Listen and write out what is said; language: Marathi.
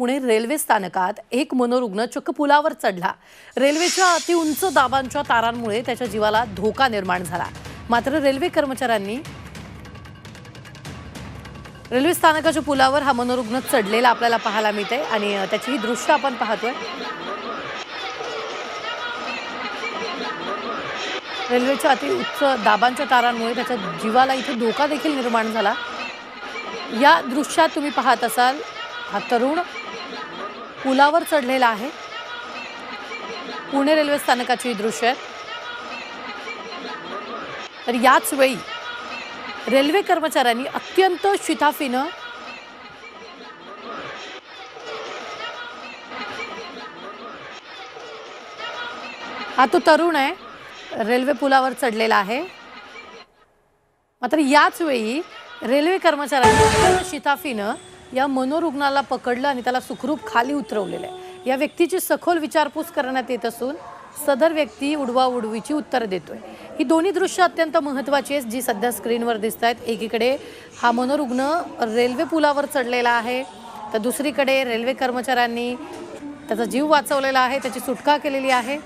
पुणे रेल्वे स्थानकात एक मनोरुग्ण चक्क पुलावर चढला. रेल्वेच्या अतिउंच दाबांच्या तारांमुळे त्याच्या जीवाला धोका निर्माण झाला. मात्र रेल्वे कर्मचाऱ्यांनी रेल्वे स्थानकाच्या पुलावर हा मनोरुग्ण चढलेला आपल्याला पाहायला मिळते आणि त्याची ही दृश्य आपण पाहतोय. रेल्वेच्या अति उच्च दाबांच्या तारांमुळे त्याच्या जीवाला इथे धोका देखील निर्माण झाला. या दृश्यात तुम्ही पाहत असाल हा तरुण पुलावर चढलेला आहे. पुणे रेल्वे स्थानकाची ही दृश्य आहेत तर याच वेळी रेल्वे कर्मचाऱ्यांनी अत्यंत शिताफीनं हा तो तरुण आहे रेल्वे पुलावर चढलेला आहे. मात्र याच वेळी रेल्वे कर्मचाऱ्यांनी अत्यंत शिताफीनं या मनोरुग्णाला पकडलं आणि त्याला सुखरूप खाली उतरवलेलं आहे. या व्यक्तीची सखोल विचारपूस करण्यात येत असून सदर व्यक्ती उडवाउडवीची उत्तर देतोय. ही दोन्ही दृश्य अत्यंत महत्त्वाची आहेत जी सध्या स्क्रीनवर दिसत आहेत एकीकडे हा मनोरुग्ण रेल्वे पुलावर चढलेला आहे तर दुसरीकडे रेल्वे कर्मचाऱ्यांनी त्याचा जीव वाचवलेला आहे त्याची सुटका केलेली आहे.